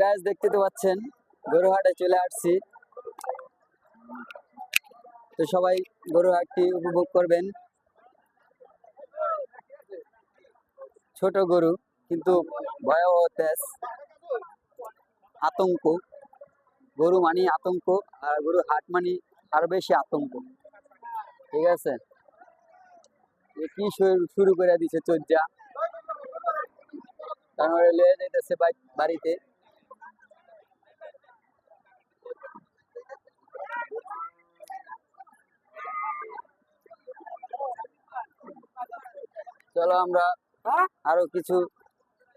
Guys দেখতে তো পাচ্ছেন, গরুহাটে চলে আসছি। তো সবাই গরুহাটটি উপভোগ করবেন। ছোট গরু, কিন্তু ভয়াবহ তেজ, আতঙ্ক। গরু মানি আতঙ্ক, আর গরু হাট মানি আরও বেশি আতঙ্ক। ঠিক আছে? কি শুরু- করে দিছে চর্যা কারণ লয়ে যাইতেছে বাড়িতে। চলো আমরা আরও কিছু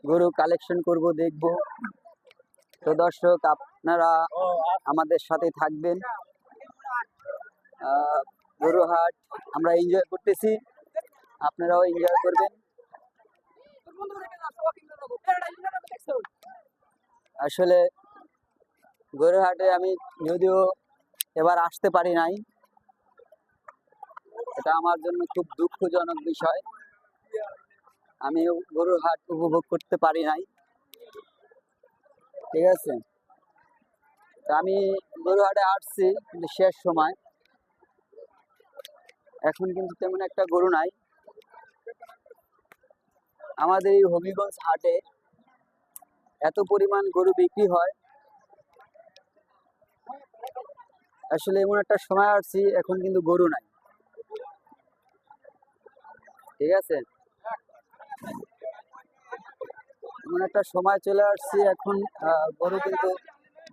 গরু কালেকশন করব, দেখব। তো দর্শক, আপনারা আমাদের সাথে থাকবেন। গরু হাট আমরা এনজয় করতেছি। আপনারাও এনজয় করবেন। আসলে গরুহাটে আমি যদিও এবার আসতে পারি নাই, এটা আমার জন্য খুব দুঃখজনক বিষয়। আমি গরুর হাট উপভোগ করতে পারি নাই। ঠিক আছে? আমি গরুহাটে আসছি কিন্তু শেষ সময়। এখন কিন্তু তেমন একটা গরু নাই। আমাদের এই হবিগঞ্জ হাটে এত পরিমাণ গরু বিক্রি হয়। আসলে এমন একটা সময় আসছি, এখন কিন্তু গরু নাই। ঠিক আছে? এমন একটা সময় চলে আসছি এখন গরু কিন্তু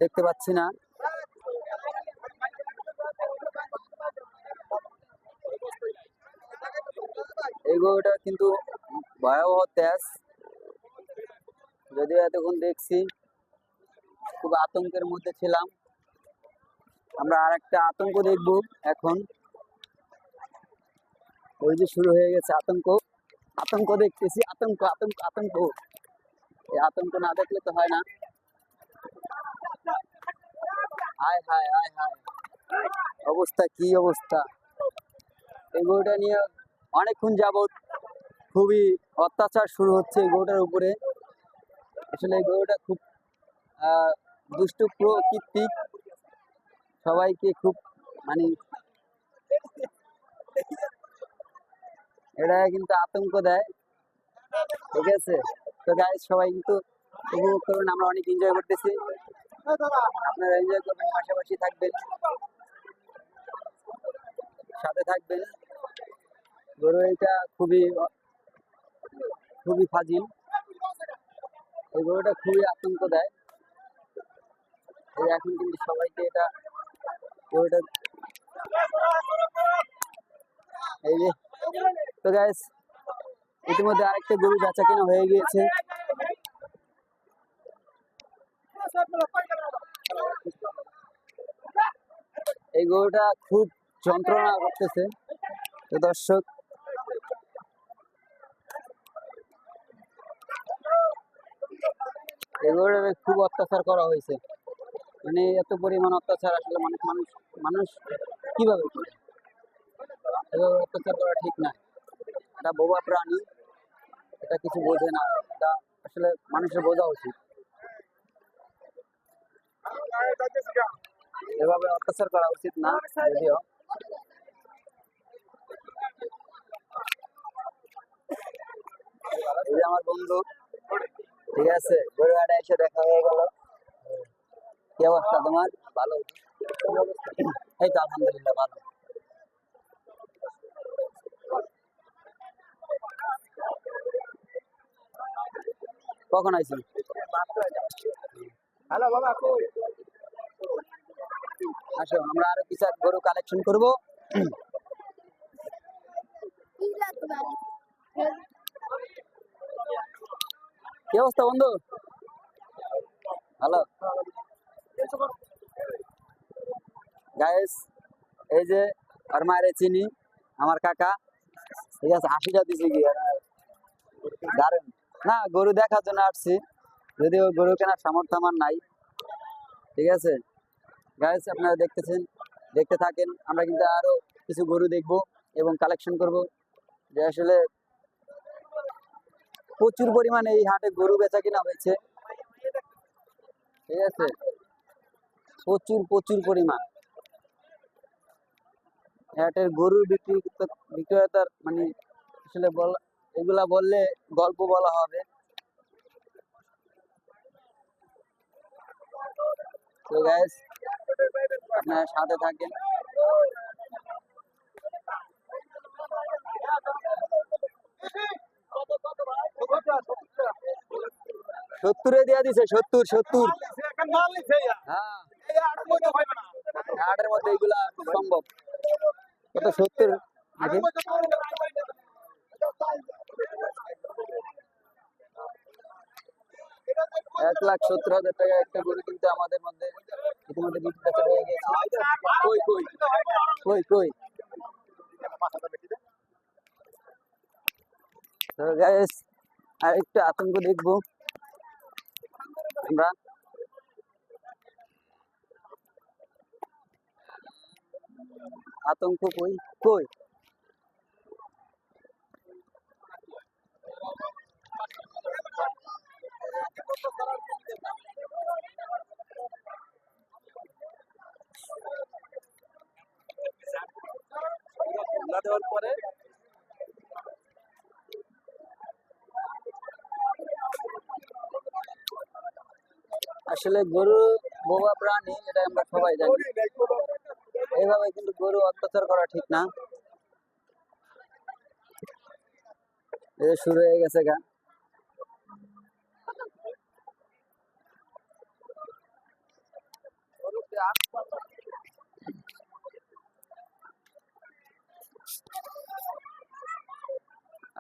দেখতে পাচ্ছি না। এই গরুটা কিন্তু ভয়াবহ তেজ যদিও এতক্ষণ দেখছি, খুব আতঙ্কের মধ্যে ছিলাম। আমরা আর একটা আতঙ্ক দেখব এখন। ওই যে শুরু হয়ে গেছে আতঙ্ক। আতঙ্ক দেখতেছি, আতঙ্ক আতঙ্ক আতঙ্ক। এই আতঙ্ক না দেখলে তো হয় না। হায় হায় হায় হায়। অবস্থা, কি অবস্থা? এই গরুটা নিয়ে অনেকক্ষণ যাবত খুবই অত্যাচার শুরু হচ্ছে এই গরুটার উপরে। আসলে এই গরুটা খুব দুষ্টু প্রকৃতিক সবাইকে খুব মানে এটা কিন্তু আতঙ্ক দেয়। ঠিক আছে? তো গাইজ সবাই কিন্তু উপভোগ করুন, আমরা অনেক এনজয় করতেছি। আপনারা এনজয় করবেন, পাশাপাশি থাকবেন। সাথে থাকবেন। গরু এটা খুবই খুবই ফাজিল। এই গরুটা খুবই আতঙ্ক দেয়। এই এখন কিন্তু সবাইকে এটা, গরুটা এই যে, তো গাইস ইতিমধ্যে আরেকটা গরু বেচা কেনা হয়ে গিয়েছে। এই গরুটা খুব যন্ত্রণা করতেছে। তো দর্শক, এই খুব অত্যাচার করা হয়েছে। মানে এত পরিমাণ অত্যাচার আসলে মানুষ মানুষ মানুষ কীভাবে করে? অত্যাচার করা ঠিক না। এটা বোবা প্রাণী, এটা কিছু বোঝে না। এটা আসলে মানুষের বোঝা উচিত। এভাবে অত্যাচার করা উচিত না, যদিও। আমার বন্ধু, ঠিক আছে এসে দেখা হয়ে গেল। কি অবস্থা তোমার? ভালো? এই তো আলহামদুলিল্লাহ, ভালো। কখন আইছেন? হ্যালো বাবা কই? আসো আমরা আরও কিছু গরু কালেকশন করব। কি অবস্থা বন্ধু? ভালো? গাইস এই যে আর মায়ের চিনি আমার কাকা ঠিক আছে হাসিটা দিছি কি দারুণ না, গরু দেখার জন্য আসছি। যদিও গরু কেনার সামর্থ্য আমার নাই। ঠিক আছে? গাইস আপনারা দেখতেছেন, দেখতে থাকেন। আমরা কিন্তু আরও কিছু গরু দেখব এবং কালেকশন করব। যে আসলে প্রচুর পরিমাণে এই হাটে গরু বেচা কিনা হয়েছে। ঠিক আছে? প্রচুর প্রচুর পরিমাণ। হাটের গরু বিক্রি বিক্রেতার মানে আসলে বল এগুলা বললে গল্প বলা হবে। তো গাইস আপনারা সাথে থাকেন। সত্তরে দেওয়া দিছে, সত্তর সত্তর। হ্যাঁ। মধ্যে এগুলা সম্ভব। কত, সত্তর? লাখ সত্তর হাজার টাকা একটা গরু কিন্তু আমাদের মধ্যে ইতিমধ্যে বিক্রি হয়ে গেছে কই কই? কই কই? আর একটু আতঙ্ক দেখব। আমরা। আতঙ্ক কই? কই? আসলে গরু বোবা প্রাণী, এটা আমরা সবাই জানি। এইভাবে কিন্তু গরু অত্যাচার করা ঠিক না। শুরু হয়ে গেছে গা।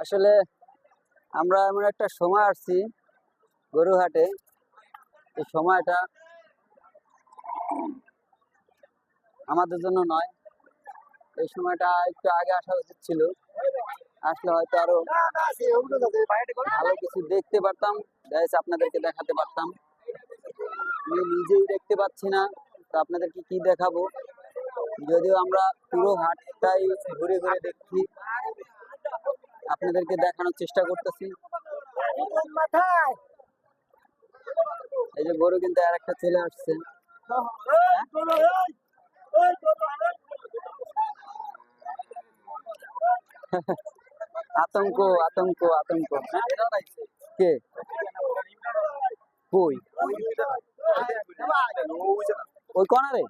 আসলে আমরা এমন একটা সময় আসছি গরু হাটে এই সময়টা আমাদের জন্য নয়। এই সময়টা একটু আগে আসা উচিত ছিল। আসলে হয়তো আরও ভালো কিছু দেখতে পারতাম। আপনাদেরকে দেখাতে পারতাম। আমি নিজেই দেখতে পাচ্ছি না। তো আপনাদেরকে কি দেখাবো? যদিও আমরা পুরো হাটটাই ঘুরে ঘুরে দেখছি। আপনাদেরকে দেখানোর চেষ্টা করতেছি। এই যে গরু কিন্তু আর একটা ছেলে আসছে। আতঙ্ক আতঙ্ক আতঙ্ক। কে? কই? ওই কনারে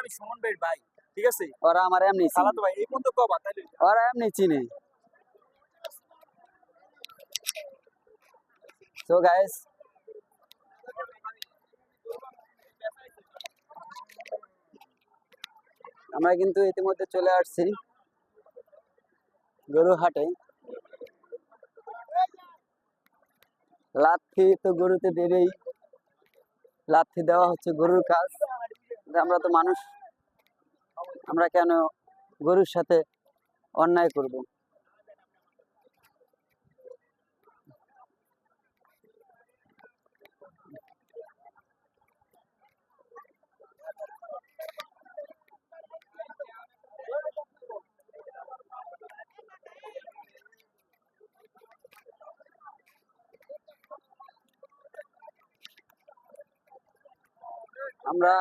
আমি সুমন ভাই ভাই ঠিক আছে? ওরা আমার এমনি চিনে। ভাই এই পর্যন্ত কবা তাইলে? ওরা এমনি চিনে। তো গাইস আমরা কিন্তু ইতিমধ্যে চলে আসছি গরু হাটে লাথি তো গরুতে দেবেই। লাথি দেওয়া হচ্ছে গরুর কাজ। আমরা তো মানুষ। আমরা কেন গরুর সাথে অন্যায় করব? আমরা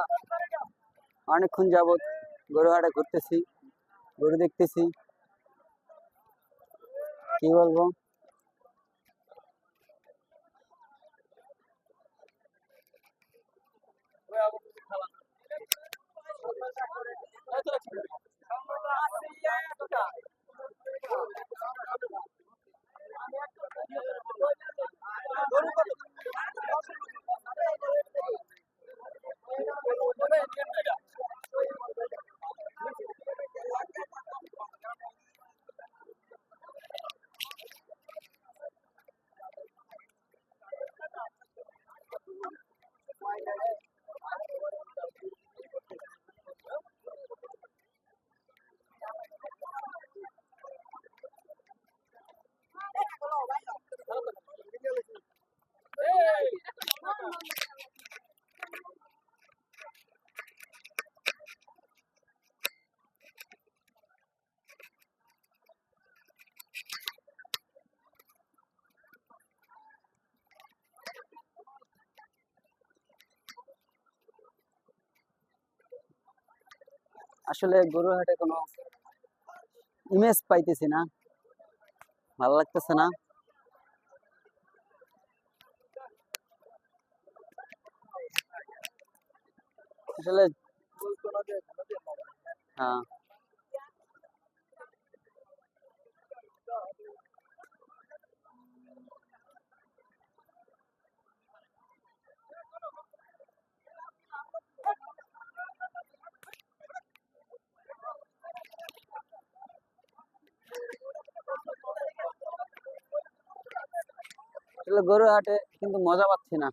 অনেকক্ষণ যাবত গরু হাটে ঘুরতেছি গরু দেখতেছি। কি বলব? আসলে গরুহাটে কোনো ইমেজ পাইতেছি না। ভালো লাগতেছে না। আসলে হ্যাঁ। আসলে গরু হাটে কিন্তু মজা পাচ্ছি না।